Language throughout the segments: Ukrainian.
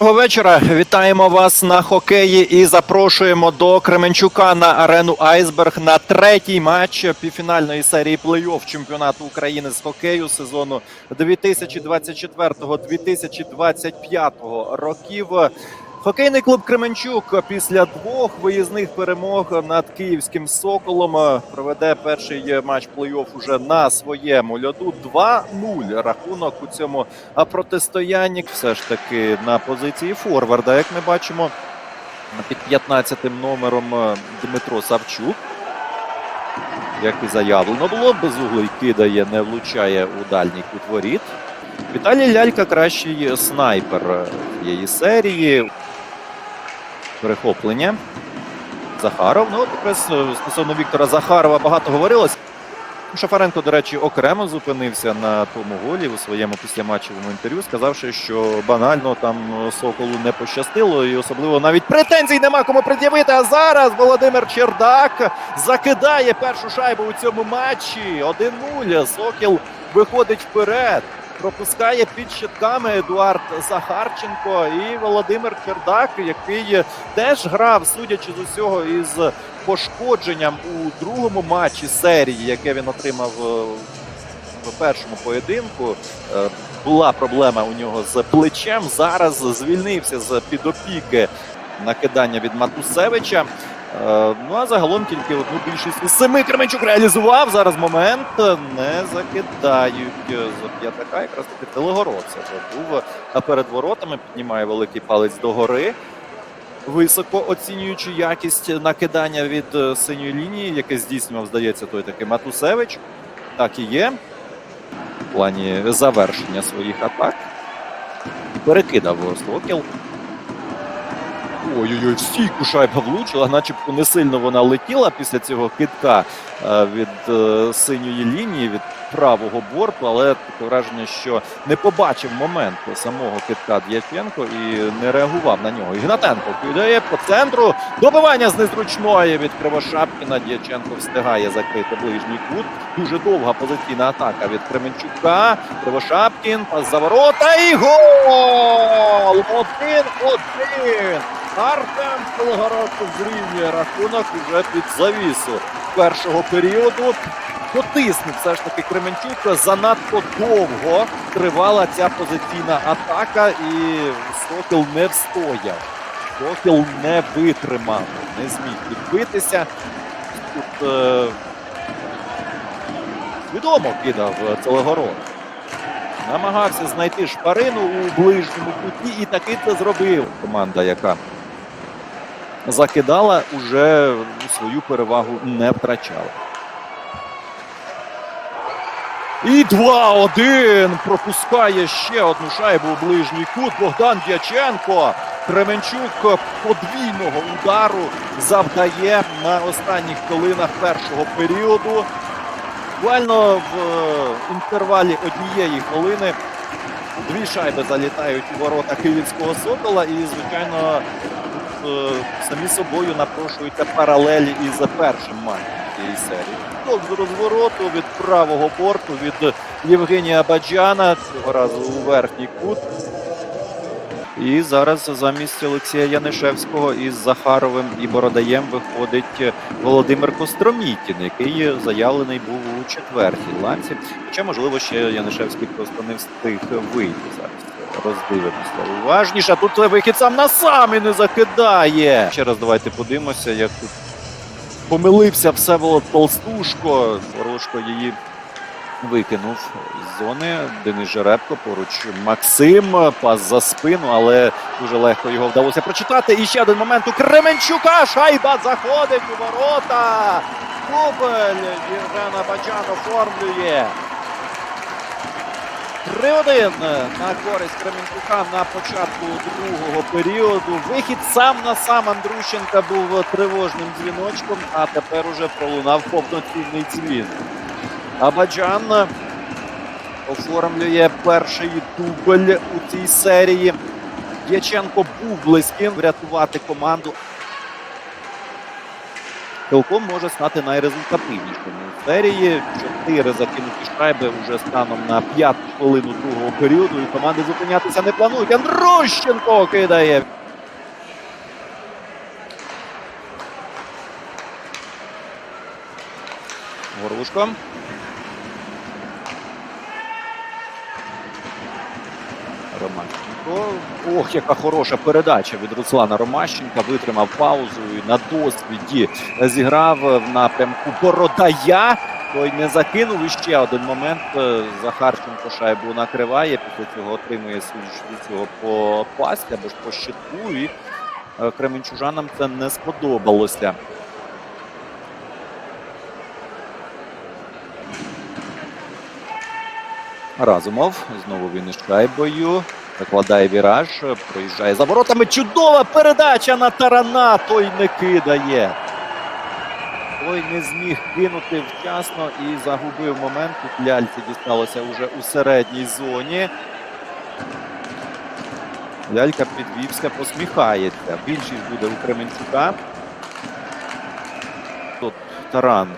Доброго вечора. Вітаємо вас на хокеї і запрошуємо до Кременчука на арену Айсберг на третій матч півфінальної серії плей-офф чемпіонату України з хокею сезону 2024-2025 років. Хокейний клуб Кременчук після двох виїзних перемог над київським соколом проведе перший матч плей-офф уже на своєму льоду. 2-0 рахунок у цьому протистоянні. Все ж таки на позиції форварда, як ми бачимо, під 15 номером е, Дмитро Савчук. Як і заявлено було, безуглий кидає, не влучає у дальній кут воріт. Віталій Лялька кращий снайпер цієї серії. Перехоплення. Захаров. Ну, якраз е, стосовно Віктора Захарова багато говорилось. Шафаренко, до речі, окремо зупинився на тому голі у своєму післяматчевому інтерв'ю, сказавши, що банально там е, Соколу не пощастило, і особливо навіть претензій нема кому пред'явити. А зараз Володимир Чердак закидає першу шайбу у цьому матчі. 1-0. Сокіл виходить вперед. Пропускає під щитками Едуард Захарченко і Володимир Чердак, який теж грав, судячи з усього, із пошкодженням у другому матчі серії, яке він отримав е, в першому поєдинку. Е, Була проблема у нього з плечем. Зараз звільнився з під опіки накидання від Матусевича. Е, Ну а загалом тільки одну більшість із семи Кременчук реалізував. Зараз момент не закидають з п'ятака. Якраз таки телегородця був а перед воротами. Піднімає великий палець догори. Високо оцінюючи якість накидання від е, синьої лінії, яке здійснював, здається, той такий Матусевич. Так і є. В плані завершення своїх атак. Перекидав Сокіл. Ой-ой-ой, стійку шайба влучила, начебто не сильно вона летіла після цього кидка е, від е, синьої лінії, від правого борту, але таке враження, що не побачив момент самого китка Д'яченко і не реагував на нього. Ігнатенко кидає по центру. Добивання з незручної від Кривошапкіна. Д'яченко встигає закрити ближній кут. Дуже довга позиційна атака від Кременчука. Кривошапкін пас за ворота і гол! Один-один! Артем Колгородцев зрівнює рахунок уже під завісу першого періоду. Потиснув все ж таки Кременчук. Занадто довго тривала ця позиційна атака, і Сокіл не встояв. Сокіл не витримав, не зміг відбитися. Тут е, відомо кидав Целегород. Намагався знайти шпарину у ближньому куті і таки це зробив. Команда, яка закидала, уже свою перевагу не втрачала. І 2-1 пропускає ще одну шайбу у ближній кут. Богдан Дяченко. Кременчук подвійного удару завдає на останніх хвилинах першого періоду. Буквально в е, інтервалі однієї хвилини дві шайби залітають у ворота Київського Сокола. І, звичайно, самі собою напрошуються паралелі із першим матчем цієї серії. Ток з розвороту від правого борту від Євгенія Баджана. Цього разу у верхній кут. І зараз замість Олексія Янишевського із Захаровим і Бородаєм виходить Володимир Костромітін, який заявлений був у четвертій ланці. Хоча, можливо, ще Янишевський просто не встиг вийти зараз. Роздивимося уважніше. Тут вихід сам на сам і не закидає. Ще раз давайте подивимося, як тут помилився Всеволод Толстушко. Порошко її викинув з зони. Денис Жеребко поруч Максим. Пас за спину, але дуже легко його вдалося прочитати. І ще один момент у Кременчука. Шайба заходить у ворота. Кубель Євгена Баджан оформлює. 3-1 на користь Кременчука на початку другого періоду. Вихід сам на сам Андрущенка був тривожним дзвіночком, а тепер уже пролунав повноцінний дзвін. Абаджан оформлює перший дубль у цій серії. Дяченко був близьким врятувати команду. Цілком може стати найрезультативнішим у серії. Чотири закинуті шайби вже станом на п'яту хвилину другого періоду. І команди зупинятися не планують. Андрущенко кидає. Горлушко. Ромащенко. Ох, яка хороша передача від Руслана Ромащенка. Витримав паузу і на досвіді зіграв в напрямку Бородая. Той не закинув і ще один момент. е, Захарченко шайбу накриває. Після цього отримує з цього по пасі або ж по щитку. І е, кременчужанам це не сподобалося. Разумов. Знову він із шайбою. Закладає віраж, проїжджає за воротами. Чудова передача на тарана. Той не кидає. Той не зміг кинути вчасно і загубив момент. Тут ляльці дісталося вже у середній зоні. Лялька підвівська посміхається. Більшість буде у Кременчука. Тут таран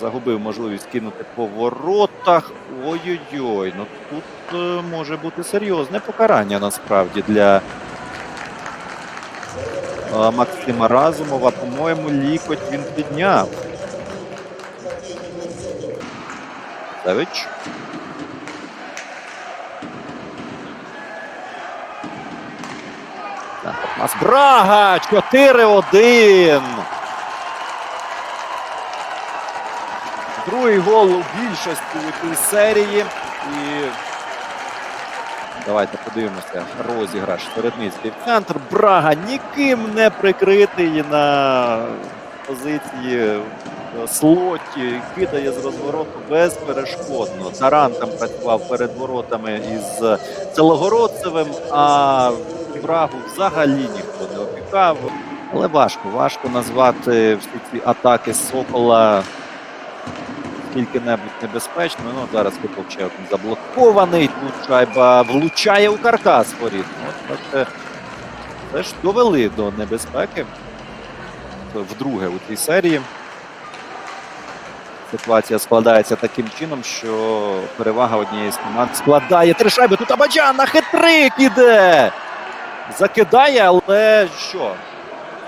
загубив можливість кинути по воротах. Ой-ой-ой. Ну тут е, може бути серйозне покарання насправді для е, Максима Разумова. По-моєму, лікоть він підняв. Пас Брага! 4-1. Другий гол у більшості у серії. І давайте подивимося. Розіграш Середницький центр. Брага ніким не прикритий на позиції слоті. Кидає з розвороту безперешкодно. Таран там працював перед воротами із Целогородцевим, а Брагу взагалі ніхто не опікав. Але важко, важко назвати всі ці атаки Сокола скільки-небудь небезпечно. Ну, зараз Китов ще заблокований. Тут шайба влучає у каркас воріт. Ну, От, бачите, це ж довели до небезпеки. Вдруге у цій серії. Ситуація складається таким чином, що перевага однієї з команд складає три шайби. Тут Абаджан на хитрик іде. Закидає, але що?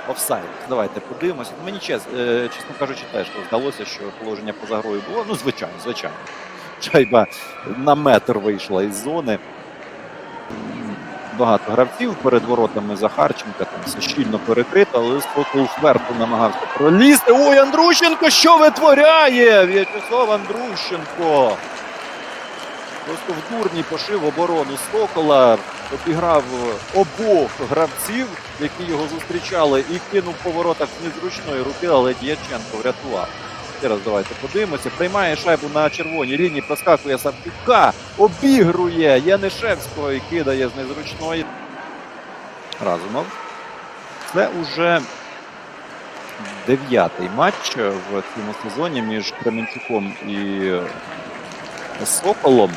Офсайд. Давайте подивимося. Мені чес, е, чесно кажучи, теж здалося, що положення поза грою було. Ну, звичайно, звичайно. Шайба на метр вийшла із зони. Багато гравців перед воротами Захарченка, там все щільно перекрито, але Сокол вперто намагався пролізти. Ой, Андрущенко, що витворяє? В'ячеслав Андрущенко. Просто в дурні пошив оборону Сокола, обіграв обох гравців, які його зустрічали, і кинув по воротах з незручної руки, але Діяченко врятував. Ще раз давайте подивимося. Приймає шайбу на червоній лінії, проскакує Савчука, обігрує Янишевського і кидає з незручної. Разумов. Це уже дев'ятий матч в цьому сезоні між Кременчуком і Соколом.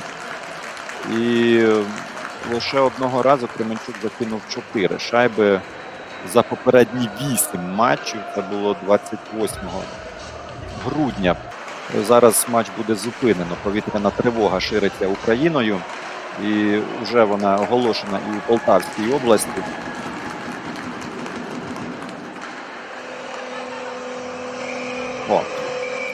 І лише одного разу Кременчук закинув 4 шайби за попередні 8 матчів. Це було 28 грудня. Зараз матч буде зупинено. Повітряна тривога шириться Україною. І вже вона оголошена і у Полтавській області. О,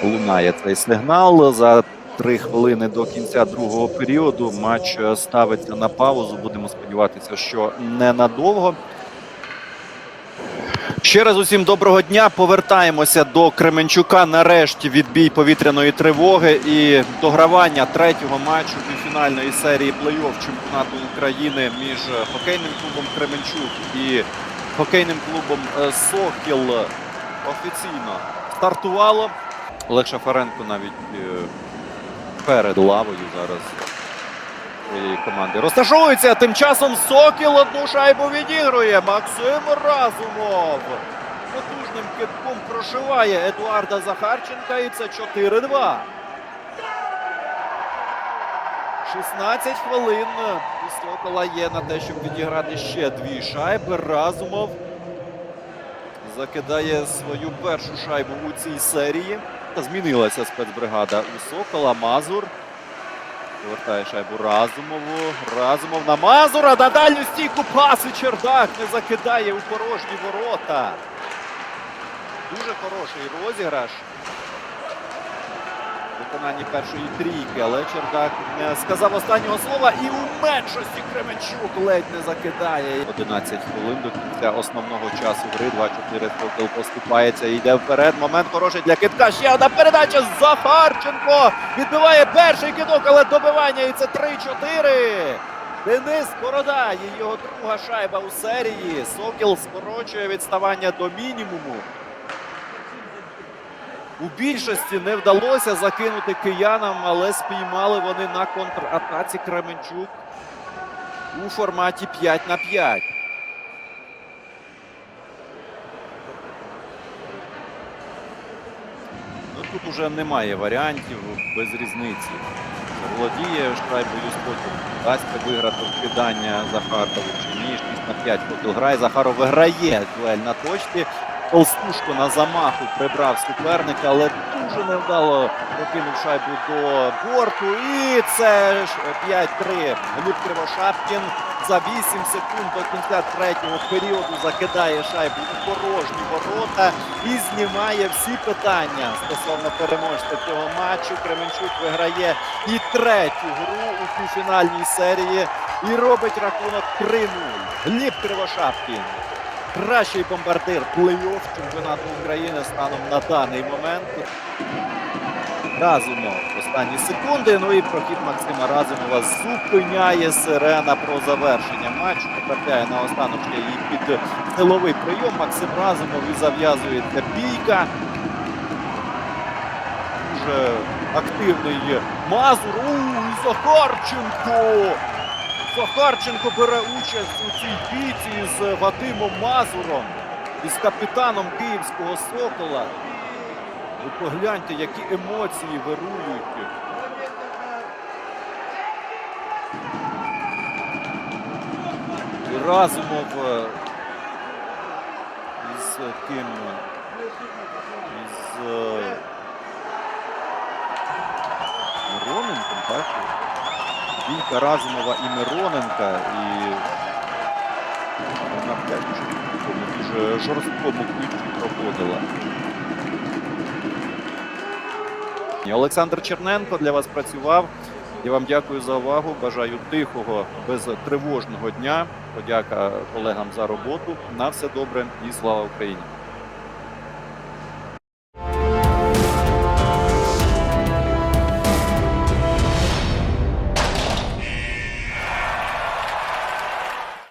лунає цей сигнал. За три хвилини до кінця другого періоду матч е, ставиться на паузу. Будемо сподіватися, що ненадовго. Ще раз усім доброго дня. Повертаємося до Кременчука. Нарешті відбій повітряної тривоги і догравання третього матчу півфінальної серії плей-офф чемпіонату України між хокейним клубом Кременчук і хокейним клубом е, Сокіл офіційно стартувало. Олег Шафаренко навіть е, перед лавою зараз команди розташовується. Тим часом Сокіл одну шайбу відігрує. Максим Разумов потужним китком прошиває Едуарда Захарченка. І це 4-2. 16 хвилин у Сокола є на те, щоб відіграти ще дві шайби. Разумов закидає свою першу шайбу у цій серії. Змінилася спецбригада у Сокола. Мазур. Повертає шайбу Разумову. Разумов на Мазура. На дальню стійку паси Чердак не закидає у порожні ворота. Дуже хороший розіграш. Виконанні першої трійки, але Чердак не сказав останнього слова і у меншості Кременчук ледь не закидає. 11 хвилин до кінця основного часу гри. 2-4 Сокол поступається йде вперед. Момент хороший для китка. Ще одна передача. Захарченко відбиває перший кидок, але добивання і це 3-4. Денис Бородай і його друга шайба у серії. Сокіл скорочує відставання до мінімуму. У більшості не вдалося закинути киянам, але спіймали вони на контратаці Кременчук у форматі 5 на 5. Ну, тут уже немає варіантів без різниці. Володіє шайбою спотів. Вдасться виграти вкидання Захарову чи ні. 6 на 5 Котел грає. Захаров виграє дуель на точці. Толстушко на замаху прибрав суперника, але дуже невдало прокинув шайбу до борту. І це ж 5-3. Гліб Кривошапкін за 8 секунд до кінця третього періоду закидає шайбу у порожні ворота і знімає всі питання стосовно переможця цього матчу. Кременчук виграє і третю гру у півфінальній серії і робить рахунок 3-0. Гліб Кривошапкін. Кращий бомбардир плей-офф чемпіонату України станом на даний момент. Разумов останні секунди. Ну і прохід Максима Разумова зупиняє сирена про завершення матчу. Потрапляє на останок її під силовий прийом. Максим Разумов і зав'язується бійка. Дуже активний Мазур. У, Захарченко! Захарченко бере участь у цій бійці з Вадимом Мазуром і з капітаном Київського Сокола. Ви погляньте, які емоції вирують. Разумов е, із ким? Із е, Мироненком, так? Бійка Разумова і Мироненка, і вона в дуже жорсткому ключі проходила. Олександр Черненко для вас працював. Я вам дякую за увагу. Бажаю тихого, безтривожного дня. Подяка колегам за роботу. На все добре і слава Україні!